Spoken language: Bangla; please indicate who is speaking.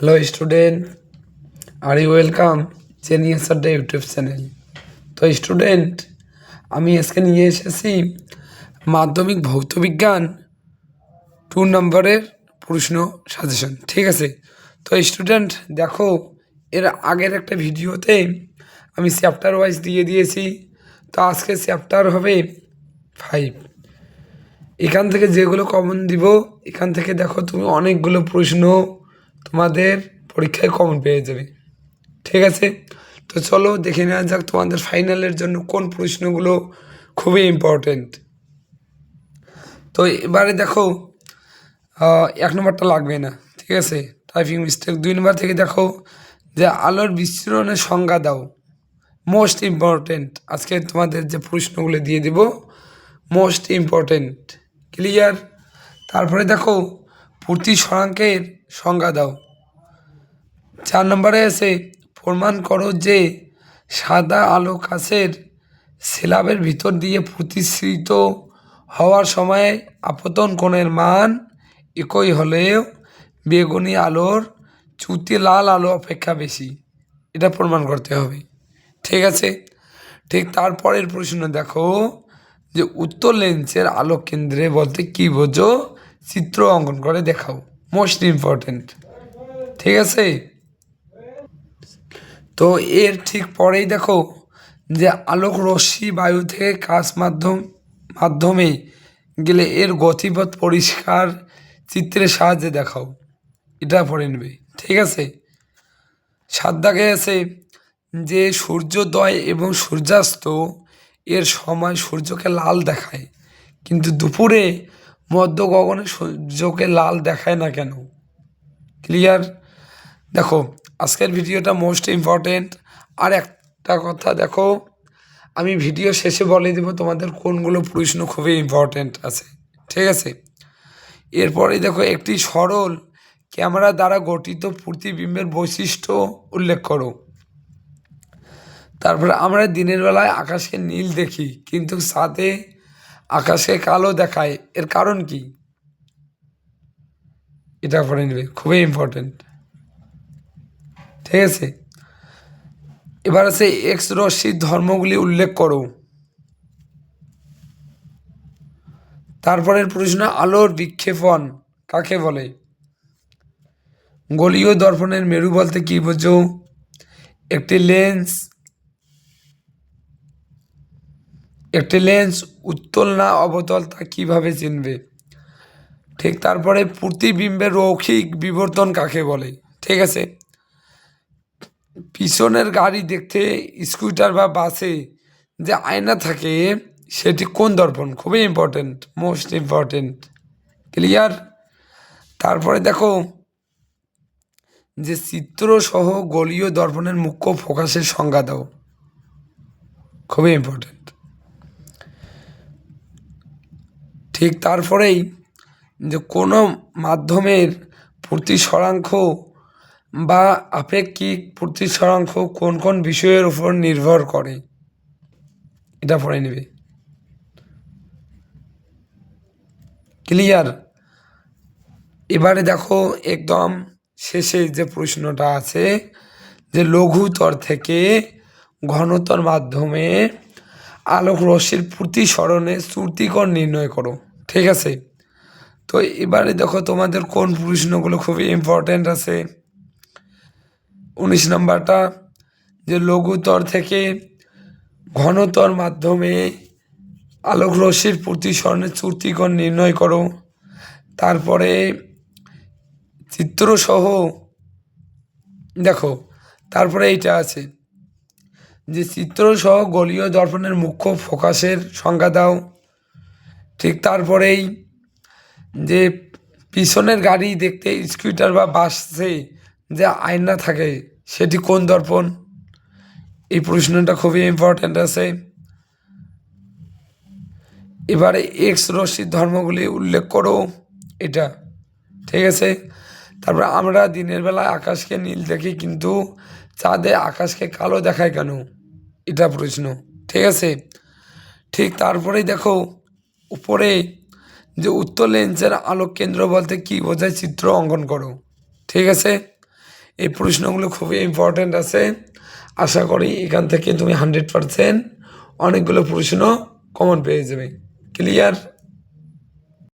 Speaker 1: Hello student are you welcome genius adda YouTube channel তো স্টুডেন্ট আমি আজকে নিয়ে এসেছি মাধ্যমিক ভৌতবিজ্ঞান টু নম্বরের প্রশ্ন সাজেশন ঠিক আছে? তো স্টুডেন্ট দেখো, এর আগের একটা ভিডিওতে আমি চ্যাপ্টার ওয়াইজ দিয়ে দিয়েছি। তো আজকে চ্যাপ্টার হবে ফাইভ এখান থেকে যেগুলো কমন দিব, এখান থেকে দেখো তুমি অনেকগুলো প্রশ্ন তোমাদের পরীক্ষায় কমন পেয়ে যাবে। ঠিক আছে? তো চলো দেখে নেওয়া যাক তোমাদের ফাইনালের জন্য কোন প্রশ্নগুলো খুবই ইম্পর্টেন্ট তো এবারে দেখো এক নম্বরটা লাগবে না, ঠিক আছে? টাইপিং মিস্টেক দুই নম্বর থেকে দেখো যে আলোর বিস্তরণের সংজ্ঞা দাও। মোস্ট ইম্পর্টেন্ট আজকে তোমাদের যে প্রশ্নগুলো দিয়ে দেব মোস্ট ইম্পর্টেন্ট ক্লিয়ার তারপরে দেখো, প্রতি শনাঙ্কের সংজ্ঞা দাও। চার নম্বরে এসে প্রমাণ করো যে সাদা আলো কাছের স্ল্যাবের ভিতর দিয়ে প্রতিশ্রিত হওয়ার সময় আপতন কোণের মান একই হলেও বেগুনি আলোর চুতি লাল আলো অপেক্ষা বেশি। এটা প্রমাণ করতে হবে। ঠিক আছে? ঠিক তারপরের প্রশ্ন দেখো যে উত্তর লেন্সের আলোক কেন্দ্রে বলতে কি বোঝো? চিত্র অঙ্কন করে দেখাও। মোস্ট ইম্পর্টেন্ট ঠিক আছে? তো এর ঠিক পরেই দেখো যে আলোক রশ্মি বায়ু থেকে কাজ মাধ্যম, মাধ্যমে গেলে এর গতিপথ পরিষ্কার চিত্রের সাহায্যে দেখাও। এটা পড়ে নেবে, ঠিক আছে? সাত দাগে আছে যে সূর্যোদয় এবং সূর্যাস্ত এর সময় সূর্যকে লাল দেখায়, কিন্তু দুপুরে মধ্য গগনে সূর্যকে লাল দেখায় না কেন? ক্লিয়ার দেখো আজকের ভিডিওটা মোস্ট ইম্পর্টেন্ট আর একটা কথা দেখো, আমি ভিডিও শেষে বলে দেবো তোমাদের কোনগুলো প্রশ্ন খুবই ইম্পর্টেন্ট আছে। ঠিক আছে? এরপরে দেখো, একটি সরল ক্যামেরা দ্বারা গঠিত প্রতিবিম্বের বৈশিষ্ট্য উল্লেখ করো। তারপরে আমরা দিনের বেলায় আকাশে নীল দেখি, কিন্তু সাথে আকাশে কালো দেখায়। এর কারণ কি? এটা পড়ে নেবে, খুবই ইম্পর্টেন্ট ঠিক আছে? এবার আছে এক্স রশ্মির ধর্মগুলি উল্লেখ করো। তারপরের প্রশ্ন, আলোর বিক্ষেপণ কাকে বলে? গলীয় দর্পণের মেরু বলতে কি বোঝো? একটি লেন্স একটি লেন্স উত্তল না অবতল তা কীভাবে চিনবে? ঠিক তারপরে প্রতিবিম্বের রৌখিক বিবর্তন কাকে বলে? ঠিক আছে? পিছনের গাড়ি দেখতে স্কুটার বা বাসে যে আয়না থাকে, সেটি কোন দর্পণ? খুবই ইম্পর্টেন্ট মোস্ট ইম্পর্টেন্ট ক্লিয়ার তারপরে দেখো, যে চিত্রসহ গলীয় দর্পণের মুখ্য ফোকাসের সংজ্ঞা দাও। খুবই ইম্পর্টেন্ট ঠিক তারপরেই যে কোনো মাধ্যমের প্রতি প্রতিসরাঙ্ক বা আপেক্ষিক প্রতিসরাঙ্ক কোন কোন বিষয়ের উপর নির্ভর করে? এটা পড়ে নেবে। ক্লিয়ার এবারে দেখো একদম শেষে যে প্রশ্নটা আছে, যে লঘুতর থেকে ঘনতর মাধ্যমে আলোক রশ্মির প্রতিসরণে শ্রুতিকর নির্ণয় করো, ঠিক আছে? তো এবারে দেখো তোমাদের কোন প্রশ্নগুলো খুবই ইম্পর্ট্যান্ট আছে। উনিশ নম্বরটা, যে লঘুতর থেকে ঘনতর মাধ্যমে আলোক রশ্মির প্রতিসরণের চুক্তিকর নির্ণয় করো। তারপরে চিত্রসহ, দেখো, তারপরে এইটা আছে, যে চিত্রসহ গলীয় দর্পণের মুখ্য ফোকাসের সংজ্ঞা দাও। ঠিক তারপরেই যে পিছনের গাড়ি দেখতে স্কুটার বা বাসে যে আয়না থাকে সেটি কোন দর্পণ? এই প্রশ্নটা খুবই ইম্পর্ট্যান্ট আছে। এবারে এক্স রশ্মির ধর্মগুলি উল্লেখ করো। এটা, ঠিক আছে? তারপরে আমরা দিনের বেলায় আকাশকে নীল দেখি, কিন্তু চাঁদে আকাশকে কালো দেখায় কেন? এটা প্রশ্ন, ঠিক আছে? ঠিক তারপরেই দেখো, উপরে যে উত্তর লেন্সের আলোক কেন্দ্র বলতে কি বোঝায় চিত্র অঙ্কন করো, ঠিক আছে? এই প্রশ্নগুলো খুবই ইম্পর্ট্যান্ট আছে। আশা করি এখান থেকে তুমি হান্ড্রেড পারসেন্ট অনেকগুলো প্রশ্ন কমন পেয়ে যাবে। ক্লিয়ার